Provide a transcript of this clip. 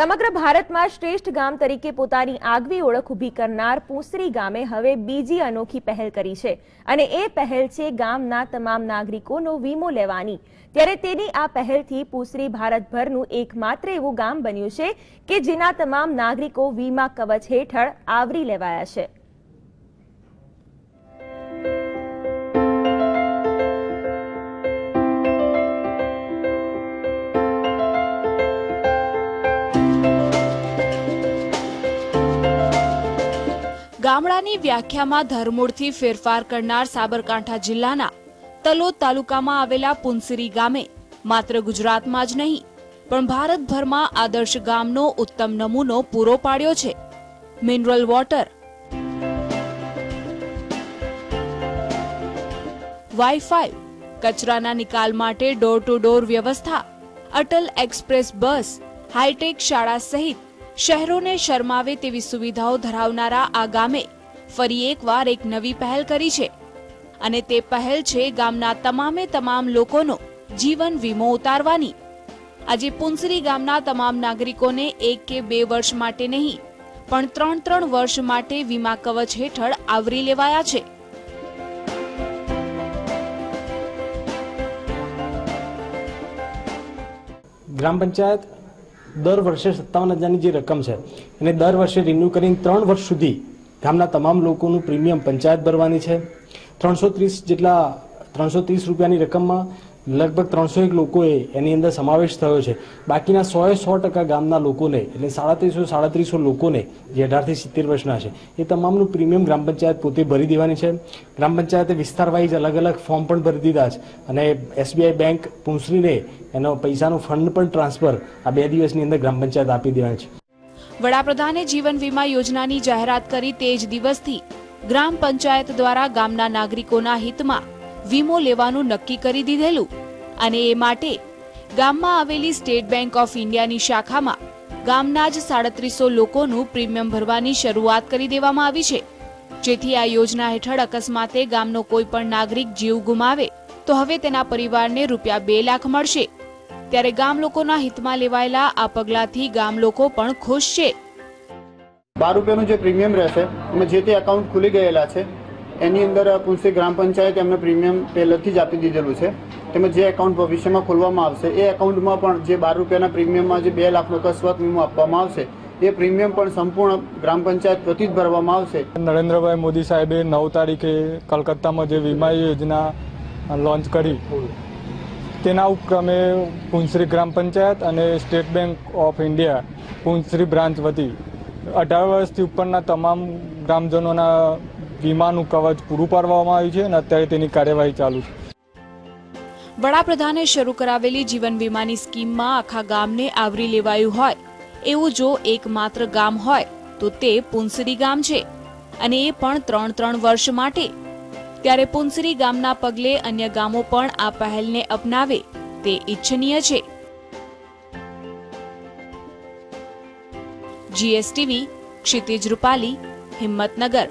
સમગ્ર ભારતમાં શ્રેષ્ઠ ગામ તરીકે પોતાની આગવી ઓળખ ઊભી કરનાર પૂંસરી ગામે હવે બીજી અનોખી પહેલ કરી છે. અને એ પહેલ છે ગામના તમામ નાગરિકોનો વીમો લેવાની. ત્યારે તેની આ પહેલથી પૂંસરી ભારતભરનું એકમાત્ર એવું ગામ બન્યું છે કે જેના તમામ નાગરિકો વીમા કવચ હેઠળ આવરી લેવાયા છે. ગામડાની વ્યાખ્યામાં ધરમૂળથી ફેરફાર કરનાર સાબરકાંઠા જિલ્લાના તલોદ તાલુકામાં આવેલા પુનસિરી ગામે માત્ર ગુજરાતમાં જ નહીં, પણ ભારતભરમાં આદર્શ ગામનો ઉત્તમ નમૂનો પૂરો પાડ્યો છે. Mineral water. વાઈફાઈ કચરાના નિકાલ માટે ડોર ટુ ડોર વ્યવસ્થા, અટલ એક્સપ્રેસ બસ હાઈટેક શાળા સહિત શહેરોને શરમાવે તેવી સુવિધાઓ ધરાવનારા આ ગામે ફરી એકવાર એક નવી પહેલ કરી છે. અને તે પહેલ છે ગામના તમામે તમામ લોકોનો જીવન વીમો ઉતારવાની. આજે પુંસરી ગામના તમામ નાગરિકોને એક કે બે વર્ષ માટે નહીં, પણ ત્રણ ત્રણ વર્ષ માટે વીમા કવચ હેઠળ આવરી લેવાયા છે. ગ્રામ પંચાયત દર વર્ષે સત્તાવન હજારની જે રકમ છે, એને દર વર્ષે રિન્યૂ કરીને ત્રણ વર્ષ સુધી ગામના તમામ લોકોનું પ્રીમિયમ પંચાયત ભરવાની છે. ત્રણસો ત્રીસ જેટલા ત્રણસો ત્રીસ રૂપિયાની રકમમાં લગભગ ત્રણસો એક લોકોએ એની અંદર સમાવેશ થયો છે. બાકીના સોએ સો ટકા ગામના લોકોને એટલે સાડત્રીસો સાડત્રીસો લોકોને જે અઢારથી સિત્તેર વર્ષના છે, એ તમામનું પ્રીમિયમ ગ્રામ પંચાયત પોતે ભરી દેવાની છે. ગ્રામ પંચાયતે વિસ્તાર વાઇઝ અલગ અલગ ફોર્મ પણ ભરી દીધા છે અને એસબીઆઈ બેંક પુંસરીને એનો પૈસાનું ફંડ પણ ટ્રાન્સફર આ બે દિવસની અંદર ગ્રામ પંચાયત આપી દેવાની છે. વડાપ્રધાને જીવન વીમા યોજનાની જાહેરાત કરી તે જ દિવસથી ગ્રામ પંચાયત દ્વારા ગામના નાગરિકોના હિતમાં વીમો લેવાનું નક્કી કરી દીધેલું અને એ માટે ગામમાં આવેલી સ્ટેટ બેંક ઓફ ઇન્ડિયાની શાખામાં ગામના જ સાડત્રીસો લોકોનું પ્રીમિયમ ભરવાની શરૂઆત કરી દેવામાં આવી છે. જેથી આ યોજના હેઠળ અકસ્માતે ગામનો કોઈ પણ નાગરિક જીવ ગુમાવે તો હવે તેના પરિવારને રૂપિયા બે લાખ મળશે. ત્યારે ગામ લોકોના હિતમાં લેવાયેલા આ પગલાથી ગામ લોકો પણ ખુશ છે. બાર રૂપિયાનું જે પ્રીમિયમ રહેશે અમે જે તે એકાઉન્ટ ખુલી ગયેલા છે એની અંદર પુનસી ગ્રામ પંચાયત એમને પ્રીમિયમ પહેલેથી જ આપી દીધેલું છે. તેમજ જે એકાઉન્ટ ભવિષ્યમાં ખોલવામાં આવશે, એ એકાઉન્ટમાં પણ જે બાર રૂપિયાના પ્રીમિયમમાં જે બે લાખનો અકસ્માત વીમો આપવામાં આવશે, એ પ્રીમિયમ પણ સંપૂર્ણ ગ્રામ પંચાયત પ્રતિ જ ભરવામાં આવશે. નરેન્દ્રભાઈ મોદી સાહેબે નવ તારીખે કલકત્તામાં જે વીમા યોજના લોન્ચ કરી, તેના ઉપક્રમે પુંસરી ગ્રામ પંચાયત અને State Bank of India, Punsari branch વતી, અઢાર વર્ષથી ઉપરના તમામ ગ્રામજનોના વીમાનું કવચ પૂરું પાડવામાં આવ્યું છે અને અત્યારે તેની કાર્યવાહી ચાલુ છે. વડાપ્રધાને શરૂ કરાવેલી જીવન વીમાની સ્કીમમાં આખા ગામને આવરી લેવાયું હોય, એવું જો એકમાત્ર ગામ હોય, તો તે પુનસરી ગામ છે. અને એ પણ ત્રણ ત્રણ વર્ષ માટે. ત્યારે પુનસરી ગામના પગલે અન્ય ગામો પણ આ પહેલને અપનાવે, તે ઇચ્છનીય છે. જીએસટીવી, ક્ષિતિજ રૂપાલી, હિંમતનગર.